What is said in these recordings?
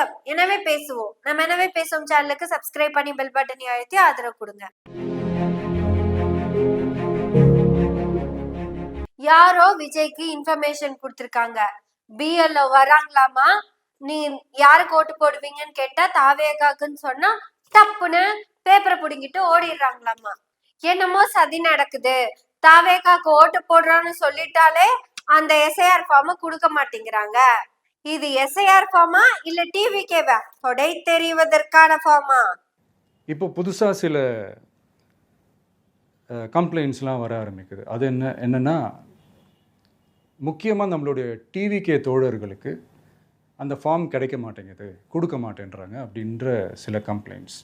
வணக்கம். எனவே பேசுவோம். நம்ம எனவே பேசுவோம் சேனலுக்கு சப்ஸ்கிரைப் பண்ணி பெல் பட்டனை அழுத்தி ஆதரவு கொடுங்க. யாரோ விஜய்க்கு இன்ஃபர்மேஷன் கொடுத்துருக்காங்க. பிஎல்ஓ வராங்களாமா நீ யாருக்கு ஓட்டு போடுவீங்கன்னு கேட்டா தாவேகாக்குன்னு சொன்னா தப்புன்னு பேப்பரை புடுங்கிட்டு ஓடிடுறாங்களாமா என்னமோ சதி நடக்குது. தாவேகாக்கு ஓட்டு போடுறோன்னு சொல்லிட்டாலே அந்த எஸ்ஐஆர் ஃபார்மை கொடுக்க மாட்டேங்கிறாங்க. இது எஸ்ஐஆர் ஃபார்மா இல்ல டிவிகேவா கொடை தெரிவதற்கான ஃபார்மா இப்போ புதுசாக சில கம்ப்ளைண்ட்ஸ்லாம் வர ஆரம்பிக்குது. அது என்ன என்னென்னா முக்கியமாக நம்மளுடைய டிவிகே தோழர்களுக்கு அந்த ஃபார்ம் கிடைக்க மாட்டேங்குது கொடுக்க மாட்டேன்றாங்க அப்படின்ற சில கம்ப்ளைண்ட்ஸ்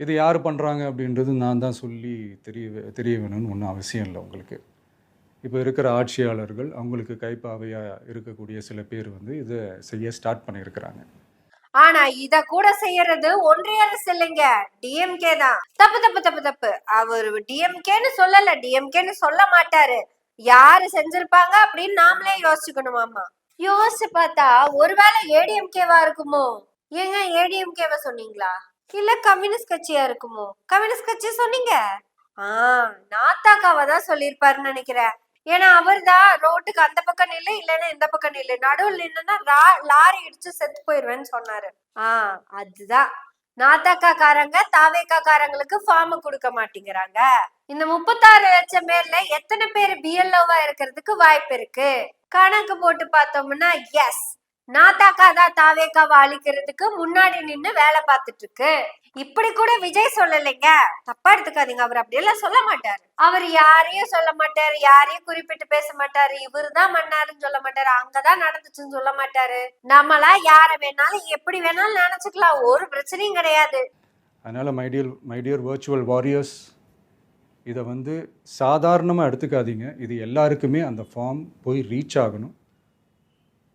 இது யார் பண்ணுறாங்க அப்படின்றது நான் தான் சொல்லி தெரிய தெரிய வேணும்னு ஒன்றும் அவசியம் இல்லை உங்களுக்கு. இப்போ இருக்கிற ஆட்சியாளர்கள் அவங்களுக்கு கைப்பாவையாக இருக்கக்கூடிய சில பேர் வந்து இதை செய்ய ஸ்டார்ட் பண்ணியிருக்கிறாங்க. ஆனா இத கூட செய்யறது ஒன்றிய அரசு இல்லைங்க. டிஎம்கே தான். தப்பு தப்பு தப்பு தப்பு. அவர் டிஎம்கேன்னு சொல்லல. டிஎம்கேன்னு சொல்ல மாட்டாரு. யாரு செஞ்சிருப்பாங்க அப்படின்னு நாமளே யோசிச்சுக்கணுமாமா யோசிச்சு பார்த்தா ஒருவேளை ஏடிஎம்கேவா இருக்குமோ? ஏங்க ஏடிஎம்கேவா சொன்னீங்களா? இல்ல கம்யூனிஸ்ட் கட்சியா இருக்குமோ? கம்யூனிஸ்ட் கட்சி சொன்னீங்க? ஆ நாத்தாக்காவை தான் சொல்லியிருப்பாருன்னு நினைக்கிறேன். ஏன்னா அவர் தான் ரோட்டுக்கு அந்த பக்கம் நில்லு இல்லைன்னா இந்த பக்கம் நில்லு. நடுவில் நின்னுன்னா லாரி இடிச்சு செத்து போயிருவேன்னு சொன்னாரு. ஆஹ் அதுதான். நாத்தாக்கா காரங்க தாவேக்கா காரங்களுக்கு ஃபார்ம் கொடுக்க மாட்டேங்கிறாங்க. இந்த முப்பத்தாறு லட்சம் பேர்ல எத்தனை பேர் பிஎல்ஓவா இருக்கிறதுக்கு வாய்ப்பு இருக்கு? கணக்கு போட்டு பார்த்தோம்னா எஸ் நாத்தாக்கா தான் தாவேக்காவை அழிக்கிறதுக்கு முன்னாடி நின்னு வேலை பார்த்துட்டு இருக்கு. இப்படி கூட விஜய் சொல்லலைங்க. தப்பா எடுத்துக்காதீங்க. அவர் அப்படியெல்லாம் சொல்ல மாட்டாரு. அவர் யாரையும் சொல்ல மாட்டாரு. யாரையும் குறிப்பிட்டு பேச மாட்டாரு. இவரு தான் மன்னாருன்னு சொல்ல மாட்டாரு. அங்கதான் நடந்துச்சுன்னு சொல்ல மாட்டாரு. நம்மளா யார வேணாலும் எப்படி வேணாலும் நினைச்சுக்கலாம். ஒரு பிரச்சனையும் கிடையாது. அதனால் மைடியல் மைடியர் வர்ச்சுவல் வாரியர்ஸ் இதை வந்து சாதாரணமாக எடுத்துக்காதீங்க. இது எல்லாருக்குமே அந்த ஃபார்ம் போய் ரீச் ஆகணும்.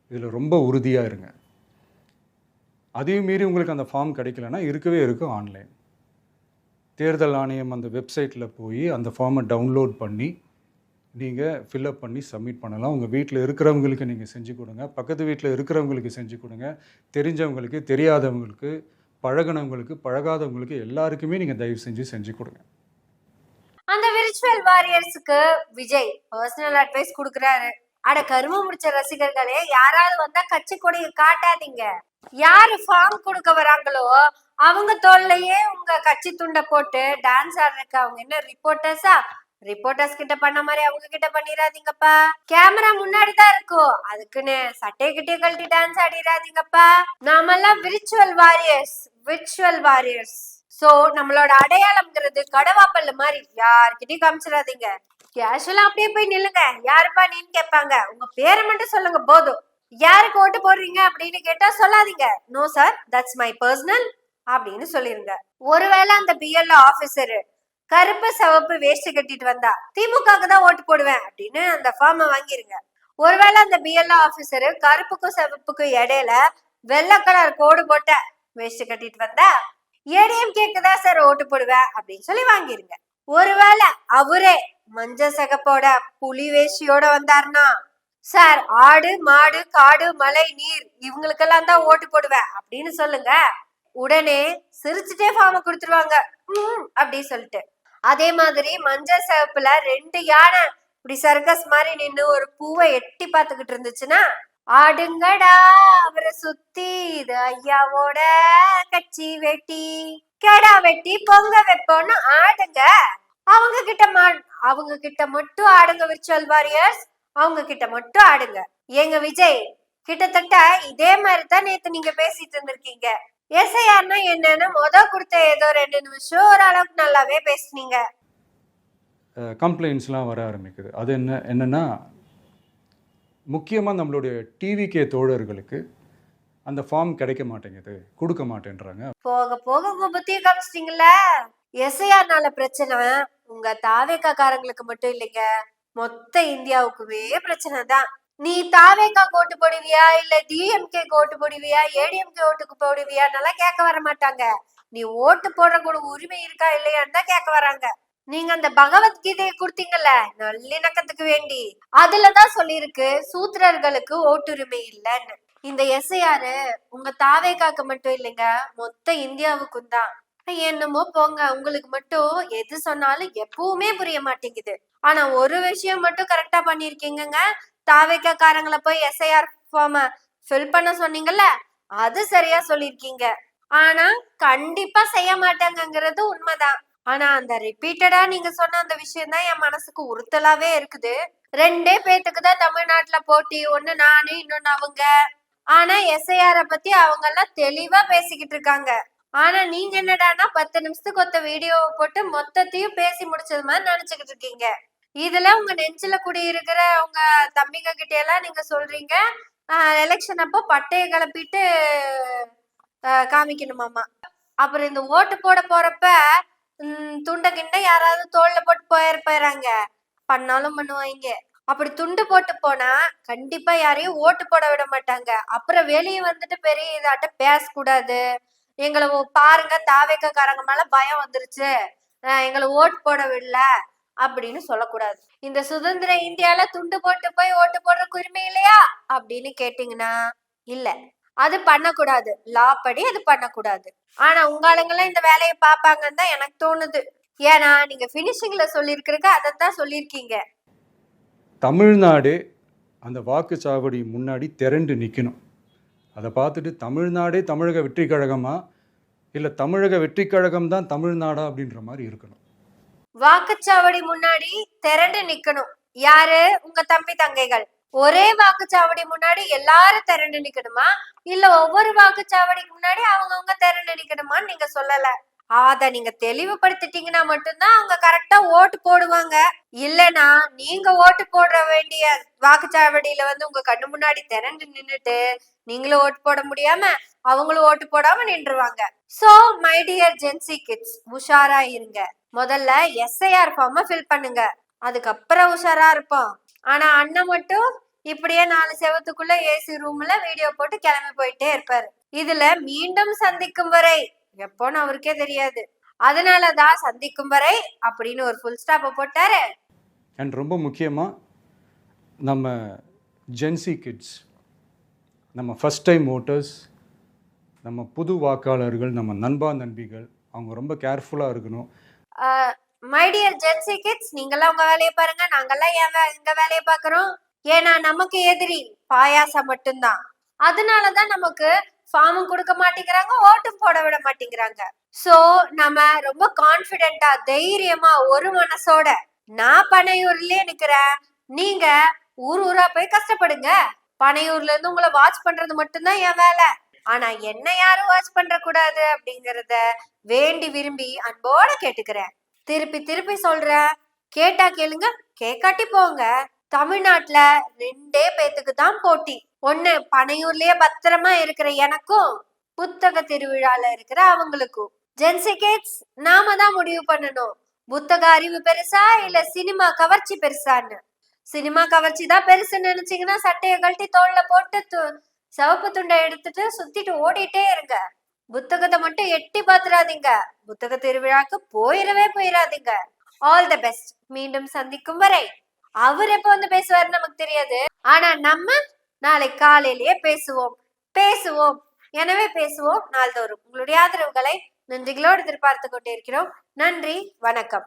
இதில் ரொம்ப உறுதியாக இருங்க. அதையும் மீறி உங்களுக்கு அந்த ஃபார்ம் கிடைக்கலன்னா இருக்கவே இருக்கும் ஆன்லைன் தேர்தல் ஆணையம் அந்த வெப்சைட்டில் போய் அந்த ஃபார்மை டவுன்லோட் பண்ணி நீங்கள் ஃபில்அப் பண்ணி சப்மிட் பண்ணலாம். உங்கள் வீட்டில் இருக்கிறவங்களுக்கு நீங்கள் செஞ்சு கொடுங்க. பக்கத்து வீட்டில் இருக்கிறவங்களுக்கு செஞ்சு கொடுங்க. தெரிஞ்சவங்களுக்கு தெரியாதவங்களுக்கு பழகுனவங்களுக்கு பழகாதவங்களுக்கு எல்லாருக்குமே நீங்கள் தயவு செஞ்சு செஞ்சு கொடுங்க. அந்த விர்ச்சுவல் வாரியர்ஸுக்கு விஜய் பர்சனல் அட்வைஸ் கொடுக்குறாரு. அட கரும முடிச்ச ரசிகர்களே யாராவது வந்தா கட்சி கொடியை காட்டாதீங்க. யாரு ஃபார்ம் கொடுக்க வராங்களோ அவங்க தோல்லையே உங்க கட்சி துண்டை போட்டு டான்ஸ் ஆடுறதுக்கு அவங்க என்ன ரிப்போர்ட்டர்ஸா ரிப்போர்ட்டர்ஸ் கிட்ட பண்ண மாதிரி அவங்க கிட்ட பண்ணிடாதீங்கப்பா. கேமரா முன்னாடி தான் இருக்கும். அதுக்குன்னு சட்டை கிட்டே கழட்டி டான்ஸ் ஆடிடாதீங்கப்பா. நாமெல்லாம் virtual warriors virtual warriors so நம்மளோட அடையாளம்ங்கிறது கடவாப்பல்லு மாதிரி யார்கிட்டயும் காமிச்சிடாதீங்க. கேஷுவலா அப்படியே போய் நில்லுங்க. யாருப்பா நீன்னு கேட்பாங்க. உங்க பேரை மட்டும் சொல்லுங்க போதும். யாருக்கு ஓட்டு போடுறீங்க அப்படின்னு கேட்டா சொல்லாதீங்க. No sir that's my personal அப்படின்னு சொல்லிருங்க. ஒருவேளை அந்த பிஎல்ஓ ஆபீசர் கருப்பு சிவப்பு வேஸ்ட் கட்டிட்டு வந்தா திமுகவுக்கு தான் ஓட்டு போடுவேன் அப்படின்னு அந்த ஃபார்மை வாங்கிருங்க. ஒருவேளை அந்த பிஎல்ஓ ஆபீசர் கருப்புக்கும் சிவப்புக்கும் இடையில வெள்ளை கலர் கோடு போட்ட வேஸ்ட் கட்டிட்டு வந்தா ஏடிஎம் கேக்குதா சார் ஓட்டு போடுவேன் அப்படின்னு சொல்லி வாங்கிருங்க. ஒருவேளை அவரே மஞ்ச சகப்போட புலி வேஷ்டியோட வந்தாருன்னா சார் ஆடு மாடு காடு மலை நீர் இவங்களுக்கெல்லாம் தான் ஓட்டு போடுவேன். அப்படின்னு சொல்லுங்க. உடனே சிரிச்சுட்டே ஃபார்ம கொடுத்துருவாங்க. ம் அப்படி சொல்லிட்டு. அதே மாதிரி மஞ்சள் சிவப்புல ரெண்டு யானை இப்படி சர்க்கஸ் மாதிரி நின்னு ஒரு பூவை எட்டி பார்த்துக்கிட்டு இருந்துச்சுன்னா ஆடுங்கடா அவரை சுத்தி இது ஐயாவோட கட்சி வெட்டி கெடா வெட்டி பொங்க வைப்போம்னு ஆடுங்க. அவங்க கிட்ட மா அவங்க கிட்ட மட்டும் ஆடுங்க விர்ச்சுவல் வாரியர்ஸ். அவங்க கிட்ட மட்டும் ஆடுங்க. ஏங்க விஜய் கிட்டத்தட்ட இதே மாதிரி தான் நேத்து நீங்க பேசிட்டு இருந்திருக்கீங்க. எஸ்ஐஆர்னா என்னன்னு முத கொடுத்த ஏதோ ரெண்டு நிமிஷம் ஓரளவுக்கு நல்லாவே பேசுனீங்க. கம்ப்ளைண்ட்ஸ்லாம் வர ஆரம்பிக்குது. அது என்ன என்னென்னா முக்கியமாக நம்மளுடைய டிவிகே தோழர்களுக்கு அந்த ஃபார்ம் கிடைக்க மாட்டேங்குது. கொடுக்க மாட்டேன்றாங்க. போக போக உங்க புத்திய காமிச்சிட்டீங்கல்ல? எஸ்ஐஆர்னால பிரச்சனை உங்க தாவேக்கா காரங்களுக்கு மட்டும் இல்லைங்க. மொத்த இந்தியாவுக்குமே பிரச்சனை தான். நீ தாவேக்கா ஓட்டு போடுவியா? இல்ல டிஎம்கே ஓட்டு போடுவியா? ஏடிஎம்கே ஓட்டுக்கு போடுவியான்னெல்லாம் கேட்க வர மாட்டாங்க. நீ ஓட்டு போடுற கூட உரிமை இருக்கா இல்லையான்னு தான் கேட்க வராங்க. நீங்க அந்த பகவத்கீதையை கொடுத்தீங்கல்ல நல்லிணக்கத்துக்கு வேண்டி. அதுலதான் சொல்லியிருக்கு சூத்திரர்களுக்கு ஓட்டுரிமை இல்லைன்னு. இந்த எஸ்ஐஆர் உங்க தாவேக்காக்கு மட்டும் இல்லைங்க மொத்த இந்தியாவுக்கும் தான். என்னமோ போங்க உங்களுக்கு மட்டும் எது சொன்னாலும் எப்பவுமே புரிய மாட்டேங்குது. ஆனா ஒரு விஷயம் மட்டும் கரெக்டா பண்ணிருக்கீங்கங்க தாவேக்காரங்களை போய் எஸ்ஐஆர் ஃபார்ம ஃபில் பண்ண சொன்னீங்கல்ல அது சரியா சொல்லிருக்கீங்க ஆனா கண்டிப்பா செய்ய மாட்டாங்கங்கிறது உண்மைதான். ஆனா அந்த ரிப்பீட்டடா நீங்க சொன்ன அந்த விஷயம் தான் என் மனசுக்கு உறுத்தலாவே இருக்குது. ரெண்டே பேத்துக்கு தான் தமிழ்நாட்டுல போட்டி ஒண்ணு நானு இன்னொன்னு அவங்க. ஆனா எஸ்ஐஆர பத்தி அவங்க எல்லாம் தெளிவா பேசிக்கிட்டு இருக்காங்க. ஆனா நீங்க என்னடான்னா பத்து நிமிஷத்துக்கு ஒத்த வீடியோவை போட்டு மொத்தத்தையும் பேசி முடிச்சது மாதிரி நினைச்சுக்கிட்டு இருக்கீங்க. இதுல உங்க நெஞ்சில குடி இருக்கிற உங்க தம்பிங்க கிட்ட எல்லாம் நீங்க சொல்றீங்க. எலெக்ஷன் அப்போ பட்டையை கிளப்பிட்டு காமிக்கணுமாமா அப்புறம் இந்த ஓட்டு போட போறப்ப ம், துண்டை கிண்ட யாராவது தோல்ல போட்டு போயிரு போயிறாங்க பண்ணாலும் பண்ணுவாங்க. அப்படி துண்டு போட்டு போனா கண்டிப்பா யாரையும் ஓட்டு போட விட மாட்டாங்க. அப்புறம் வெளியே வந்துட்டு பெரிய இதாட்ட பேசக்கூடாது. எங்களை பாருங்க தாவேக்கக்காரங்க மேல பயம் வந்துருச்சு. எங்களை ஓட்டு போட விடல அப்படின்னு சொல்லக்கூடாது. இந்த சுதந்திர இந்தியால துண்டு போட்டு போய் ஓட்டு போடுற உரிமை இல்லையா? அப்படின்னு கேட்டீங்கன்னா இல்ல. அது பண்ணக்கூடாது. லா படி அது பண்ணக்கூடாது. ஆனா உங்க இந்த வேலையை பார்ப்பாங்கன்னு தான் எனக்கு தோணுது. ஏன்னா நீங்க பினிஷிங்ல அதை அதைத்தான் சொல்லியிருக்கீங்க. தமிழ்நாடு அந்த வாக்குச்சாவடி முன்னாடி திரண்டு நிற்கணும் அதை பார்த்துட்டு தமிழ்நாடே தமிழக வெற்றி கழகமாக இல்லை தமிழக வெற்றி கழகம் தான் தமிழ்நாடா அப்படின்ற மாதிரி இருக்கணும். வாக்குச்சாவடி முன்னாடி திரண்டு நிக்கணும். யாரு? உங்க தம்பி தங்கைகள். ஒரே வாக்குச்சாவடி முன்னாடி எல்லாரும் திரண்டு நிக்கணுமா? இல்ல ஒவ்வொரு வாக்குச்சாவடிக்கு முன்னாடி அவங்கவுங்க திரண்டு நிக்கணுமான்னு நீங்க சொல்லல. அத நீங்க தெளிவுபடுத்திட்டீங்கன்னா மட்டும்தான் அவங்க கரெக்டா ஓட்டு போடுவாங்க. இல்லனா நீங்க ஓட்டு போட வேண்டிய வாக்குச்சாவடியில வந்து உங்க கண்ணு முன்னாடி திரண்டு நின்னுட்டு நீங்களும் ஓட்டு போட முடியாம அவங்களும் ஓட்டு போடாம நின்றுவாங்க. So my dear Gen Z kids உஷாரா இருங்க. முதல்ல எஸ்ஐஆர் ஃபார்ம ஃபில் பண்ணுங்க. அதுக்கப்புறம் உஷாரா இருப்போம். ஆனா அண்ணன் மட்டும் இப்படியே நாலு செவத்துக்குள்ள ஏசி ரூம்ல வீடியோ போட்டு கிளம்பி போயிட்டே இருப்பாரு. இதுல மீண்டும் சந்திக்கும் வரை எப்போன்னு அவருக்கே தெரியாது. அதனாலதான் சந்திக்கும் வரை அப்படின்னு ஒரு ஃபுல் ஸ்டாப்பை போட்டாரு. அண்ட் ரொம்ப முக்கியமாக நம்ம ஜென்சி கிட்ஸ் நம்ம ஃபஸ்ட் டைம் ஓட்டர்ஸ் நம்ம புது வாக்காளர்கள் நம்ம நண்பா நண்பிகள் அவங்க ரொம்ப கேர்ஃபுல்லாக இருக்கணும். மை டியர் ஜென்சி கிட்ஸ் நீங்கெல்லாம் உங்க வேலையை பாருங்க. நாங்கெல்லாம் என் வே- எங்க வேலையை பார்க்குறோம்? ஏன்னா நமக்கு எதிரி பாயாசம் மட்டும்தான். அதனாலதான் நமக்கு ஃபார்மும் கொடுக்க மாட்டேங்கிறாங்க ஓட்டும் போட விட மாட்டேங்கிறாங்க. சோ நம்ம ரொம்ப கான்பிடென்ட்டா தைரியமா ஒரு மனசோட நான் பனையூர்லயே நிக்கிறேன். நீங்க ஊர் ஊரா போய் கஷ்டப்படுங்க. பனையூர்ல இருந்து உங்களை வாட்ச் பண்றது மட்டும்தான் என் வேலை. ஆனா என்ன யாரும் வாட்ச் பண்ற கூடாது அப்படிங்கறத வேண்டி விரும்பி அன்போட கேட்டுக்கிறேன். திருப்பி திருப்பி சொல்றேன். கேட்டா கேளுங்க கேட்காட்டி போங்க. தமிழ்நாட்டுல ரெண்டே பேத்துக்கு தான் போட்டி. ஒண்ணு பனையூர்லயே பத்திரமா இருக்கிற எனக்கும் புத்தக திருவிழால இருக்கிற அவங்களுக்கும். ஜென்சி கிட்ஸ் நாம தான் முடிவு பண்ணணும். புத்தக அறிவு பெருசா இல்ல சினிமா கவர்ச்சி பெருசான்னு. சினிமா கவர்ச்சி தான் பெருசுன்னு நினைச்சீங்கன்னா சட்டையை கழட்டி தோல்ல போட்டு சிவப்பு துண்டை எடுத்துட்டு சுத்திட்டு ஓடிட்டே இருங்க. புத்தகத்தை மட்டும் எட்டி பாத்துறாதீங்க. புத்தக திருவிழாக்கு போயிடவே போயிடாதீங்க ஆல் த பெஸ்ட் மீண்டும் சந்திக்கும் வரை. அவர் எப்ப வந்து பேசுவாரு நமக்கு தெரியாது. ஆனா நம்ம நாளை காலையிலேயே பேசுவோம். பேசுவோம். எனவே பேசுவோம் நாள்தோறும். உங்களுடைய ஆதரவுகளை நன்றிகளோடு எதிர்பார்த்து கொண்டிருக்கிறோம் நன்றி. வணக்கம்.